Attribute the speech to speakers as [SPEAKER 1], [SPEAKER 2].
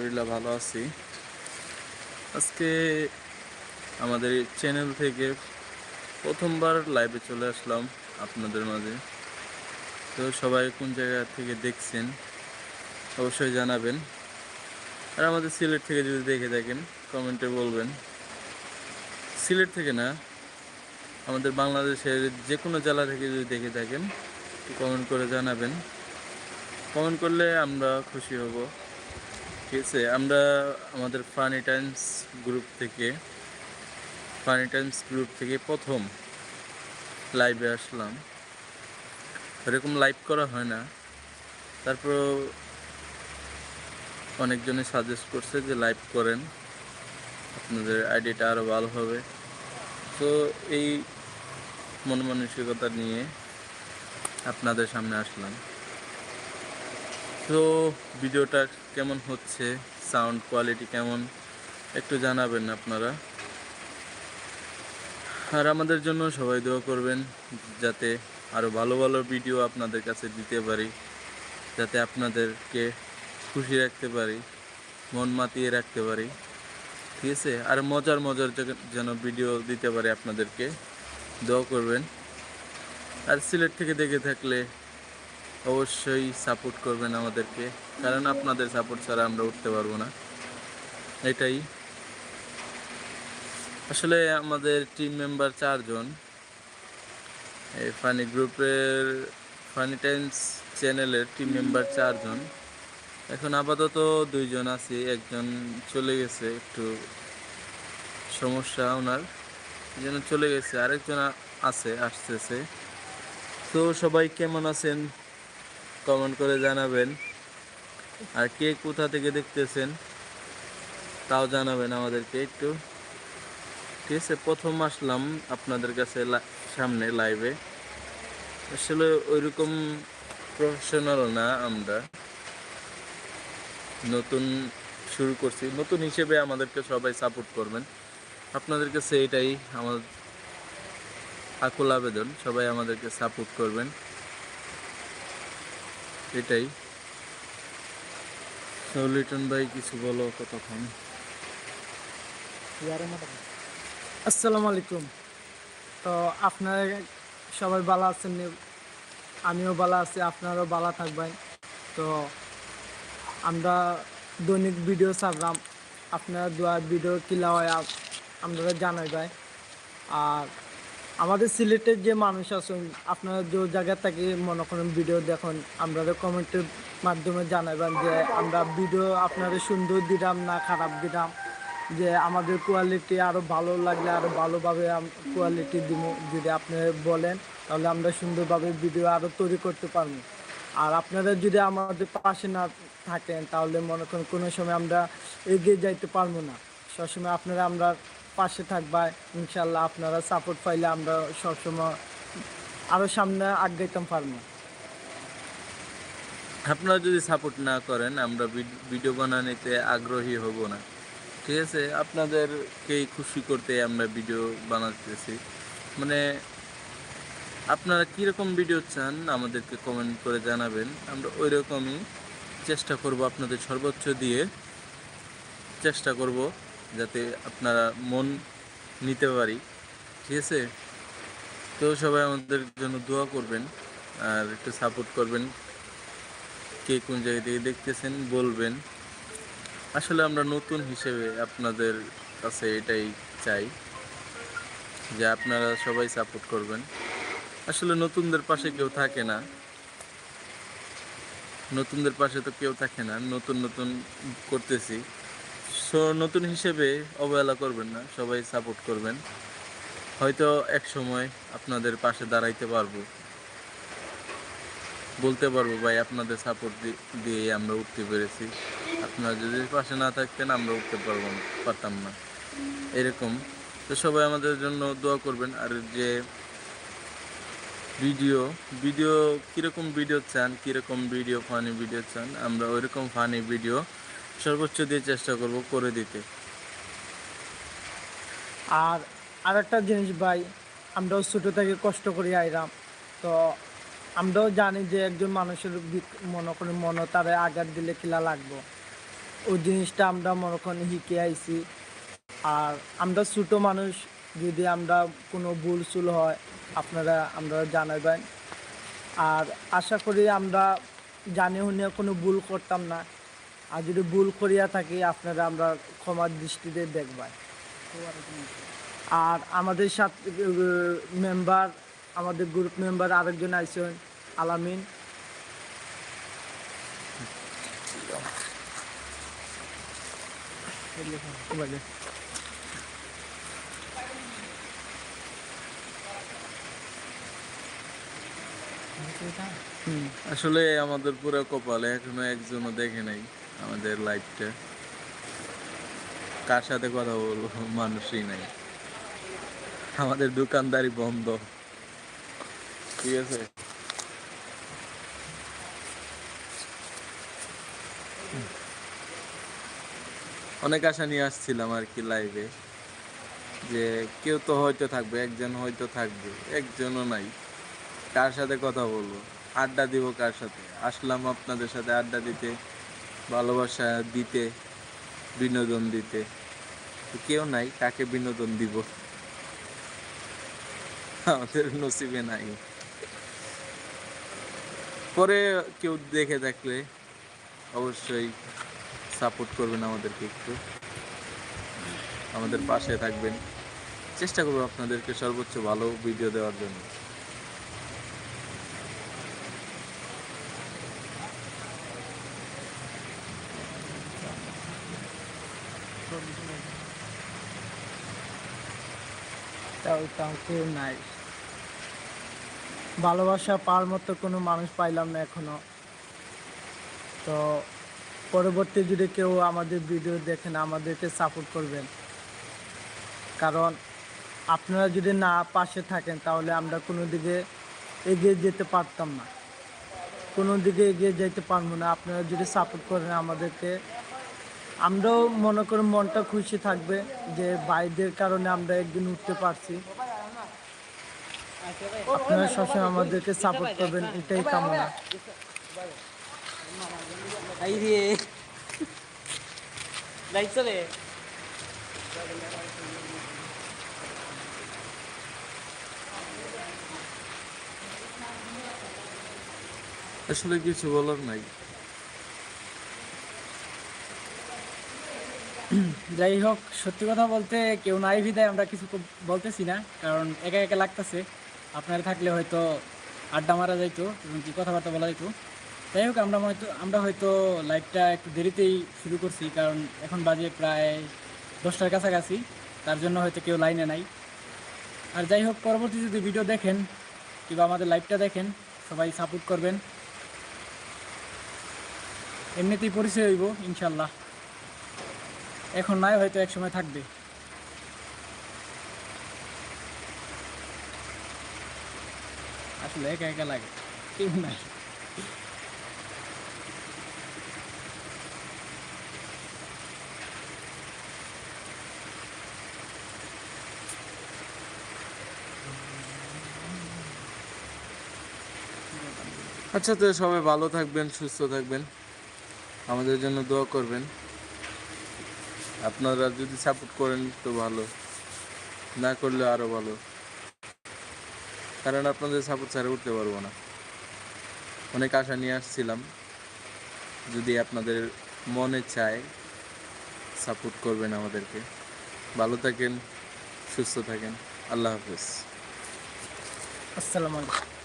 [SPEAKER 1] আলহামদুলিল্লাহ ভালো আছি। আজকে আমাদের চ্যানেল থেকে প্রথমবার লাইভে চলে আসলাম আপনাদের মাঝে। তো সবাই কোন জায়গা থেকে দেখছেন, অবশ্যই জানাবেন। আর আমাদের সিলেট থেকে যদি দেখে থাকেন কমেন্টে বলবেন। সিলেট থেকে না, আমাদের বাংলাদেশের যে কোনো জেলা থেকে যদি দেখে থাকেন কমেন্ট করে জানাবেন। কমেন্ট করলে আমরা খুশি হব। ঠিক আছে আমরা আমাদের ফানি টাইমস গ্রুপ থেকে ফানি টাইমস গ্রুপ থেকে প্রথম লাইভে আসলাম। এরকম লাইভ করা হয় না। তারপর অনেকজনে সাজেস্ট করছে যে লাইভ করেন। আপনাদের আইডিয়াটা আরও ভালো হবে। তো এই মন মানসিকতা নিয়ে আপনাদের সামনে আসলাম। তো ভিডিওটা কেমন হচ্ছে? সাউন্ড কোয়ালিটি কেমন? একটু জানাবেন আপনারা। আর আমাদের জন্য সবাই দোয়া করবেন, যাতে আরও ভালো ভালো ভিডিও আপনাদের কাছে দিতে পারি, যাতে আপনাদেরকে খুশি রাখতে পারি, মন মাতিয়ে রাখতে পারি। ঠিক আছে? আর মজার মজার যেন ভিডিও দিতে পারি আপনাদেরকে, দোয়া করবেন। আর সিলেট থেকে দেখে থাকলে অবশ্যই সাপোর্ট করবেন আমাদেরকে, কারণ আপনাদের সাপোর্ট ছাড়া আমরা উঠতে পারব না। এটাই। আসলে আমাদের টিম মেম্বার চারজন। এই ফানি গ্রুপের ফানি টাইমস চ্যানেলের টিম মেম্বার চারজন। এখন আপাতত দুইজন আছি, একজন চলে গেছে, একটু সমস্যা ওনার। যেন চলে গেছে, আরেকজন আছে, আসতেছে। তো সবাই কেমন আছেন? কমেন্ট করে জানাবেন। আর কে কোথা থেকে দেখতেছেন, তাও জানাবেন আমাদেরকে একটু। ঠিক আছে, প্রথম আসলাম আপনাদের কাছে সামনে লাইভে আসলে ওইরকম প্রফেশনাল না আমরা। নতুন শুরু করছি, নতুন হিসেবে আমাদেরকে সবাই সাপোর্ট করবেন। আপনাদের কাছে এটাই আমার আকুল আবেদন, সবাই আমাদেরকে সাপোর্ট করবেন। এটাই। তো লিটন ভাই কিছু বলো কতক্ষণ?
[SPEAKER 2] আসসালামু আলাইকুম। তো আপনারা সবাই ভালো আছেন আমিও ভালো আছি, আপনারাও ভালো থাকবেন। তো আমরা দৈনিক ভিডিও ছাড়লাম। আপনারা দোয়া ভিডিও কিলা হয়, আপ- আপনারা জানাই ভাই আর আমাদের সিলেটের যে মানুষ আছেন, আপনারা যে জায়গা থেকে মনে করেন ভিডিও দেখুন আমরা কমেন্টের মাধ্যমে জানাবেন যে আমরা ভিডিও আপনারা সুন্দর দিলাম না খারাপ দিলাম, যে আমাদের কোয়ালিটি আরও ভালো লাগলে আরও ভালোভাবে কোয়ালিটি দিব যদি আপনি বলেন, তাহলে আমরা সুন্দরভাবে ভিডিও আরও তৈরি করতে পারব। আর আপনারা যদি আমাদের পাশে না থাকেন, তাহলে মনে করেন কোনো সময় আমরা এগিয়ে যাইতে পারব না। সবসময় আপনারা আমরা পাশে থাকবা ইনশাল্লাহ আপনারা সাপোর্ট পাইলে আমরা সবসময় আরও সামনে আগাইতাম পারব
[SPEAKER 1] আপনারা যদি সাপোর্ট না করেন, আমরা ভিডিও বানানিতে আগ্রহী হব না। ঠিক আছে? আপনাদেরকেই খুশি করতে আমরা ভিডিও বানাতেছি। মানে আপনারা কীরকম ভিডিও চান, আমাদেরকে কমেন্ট করে জানাবেন। আমরা ওই রকমই চেষ্টা করব আপনাদের সর্বোচ্চ দিয়ে। চেষ্টা করব। যাতে আপনারা মন নিতে পারি, ঠিক আছে? তো সবাই আমাদের জন্য দোয়া করবেন আর একটু সাপোর্ট করবেন। কে কোন জায়গা থেকে দেখতেছেন বলবেন। আসলে আমরা নতুন হিসেবে আপনাদের কাছে এটাই চাই যে আপনারা সবাই সাপোর্ট করবেন। আসলে নতুনদের পাশে কেউ থাকে না। নতুনদের পাশে তো কেউ থাকে না। নতুন নতুন করতেছি। সো নতুন হিসেবে অবহেলা করবেন না, সবাই সাপোর্ট করবেন। হয়তো এক সময় আপনাদের পাশে দাঁড়াইতে পারব। বলতে পারব, ভাই, আপনাদের সাপোর্ট দিয়ে আমরা উঠতে পেরেছি। আপনারা যদি পাশে না থাকতেন, আমরা উঠতে পারব না পারতাম না। এরকম। তো সবাই আমাদের জন্য দোয়া করবেন। আর যে ভিডিও ভিডিও কীরকম ভিডিও চান, কীরকম ভিডিও ফানি ভিডিও চান, আমরা ওইরকম ফানি ভিডিও সর্বোচ্চ দিয়ে চেষ্টা করব করে দিতে।
[SPEAKER 2] আর আরেকটা জিনিস ভাই, আমরাও ছোটো থেকে কষ্ট করে আইরাম তো আমরাও জানি যে একজন মানুষের মনে করে মনে তারে আঘাত দিলে কিলা লাগবো। ওই জিনিসটা আমরা মনে করেন শিখে আইছি। আর আমরা ছোটো মানুষ, যদি আমরা কোনো ভুল চুল হয়, আপনারা, আমরা জানাবেন। আর আশা করি আমরা জানি শুনে কোনো ভুল করতাম না। আর যদি ভুল করিয়া থাকি, আপনারা আমরা ক্ষমার দৃষ্টিতে দেখবেন আর আমাদের সাথে মেম্বার আমাদের গ্রুপ মেম্বার আরেকজন আইসেন, আলামিন।
[SPEAKER 1] আসলে আমাদের পুরো কপালে এখনও একজনও দেখে নাই। আমাদের লাইফটা কার সাথে কথা বলব? মানুষই নাই। আমাদের দোকানদারি বন্ধ। ঠিক আছে? অনেক আশা নিয়ে আসছিলাম আর কি লাইভে যে কেউ তো হয়তো থাকবে, একজন হয়তো থাকবে, একজনও নাই। কার সাথে কথা বলব? আড্ডা দিব কার সাথে? আসলাম আপনাদের সাথে আড্ডা দিতে। ভালোবাসা দিতে, বিনোদন দিতে। কেউ নাই, কাকে বিনোদন দিব? আমাদের নসিবে নাই। পরে কেউ দেখে থাকলে অবশ্যই সাপোর্ট করবেন আমাদেরকে একটু। আমাদের পাশে থাকবেন। চেষ্টা করব আপনাদেরকে সর্বোচ্চ ভালো ভিডিও দেওয়ার জন্য।
[SPEAKER 2] তাও তাও কেউ নাই। ভালোবাসা পাওয়ার মতো কোনো মানুষ পাইলাম না এখনও। তো পরবর্তী যদি কেউ আমাদের ভিডিও দেখেন, আমাদেরকে সাপোর্ট করবেন। কারণ আপনারা যদি না পাশে থাকেন, তাহলে আমরা কোনো দিকে এগিয়ে যেতে পারতাম না। কোনো দিকে এগিয়ে যেতে পারব না। আপনারা যদি সাপোর্ট করেন আমাদেরকে আমরাও মনে করি মনটা খুশি থাকবে যে ভাইদের কারণে আমরা একদিন উঠতে পারছি। আপনারা সবসময় আমাদেরকে সাপোর্ট করবেন এটাই কামনা।
[SPEAKER 1] আসলে কিছু বলার নাই।
[SPEAKER 3] যাই হোক, সত্যি কথা বলতে কেউ নাই বিদায়, আমরা কিছু বলতেছি না, কারণ একা একা লাগতেছে। আপনারা থাকলে হয়তো আড্ডা মারা যাইতো, এবং কি কথাবার্তা বলা যাইতো। যাই হোক, আমরা হয়তো আমরা হয়তো লাইভটা একটু দেরিতেই শুরু করছি, কারণ এখন বাজে প্রায় দশটার কাছাকাছি, তার জন্য হয়তো কেউ লাইনে নাই। আর যাই হোক, পরবর্তী যদি ভিডিও দেখেন, কিংবা আমাদের লাইভটা দেখেন, সবাই সাপোর্ট করবেন। এমনিতেই পরিচয় হইব, ইনশাল্লাহ। এখন নাই, হয়তো এক সময় থাকবে। আসলে একা একা লাগে
[SPEAKER 1] আচ্ছা তো সবাই ভালো থাকবেন, সুস্থ থাকবেন। আমাদের জন্য দোয়া করবেন। আপনারা যদি সাপোর্ট করেন তো ভালো। না করলে আরও ভালো। কারণ আপনাদের সাপোর্ট ছাড়া উঠতে পারব না। অনেক আশা নিয়ে আসছিলাম। যদি আপনাদের মনে চায় সাপোর্ট করবেন আমাদেরকে। ভালো থাকেন, সুস্থ থাকেন। আল্লাহ হাফেজ।
[SPEAKER 2] আসসালামু আলাইকুম।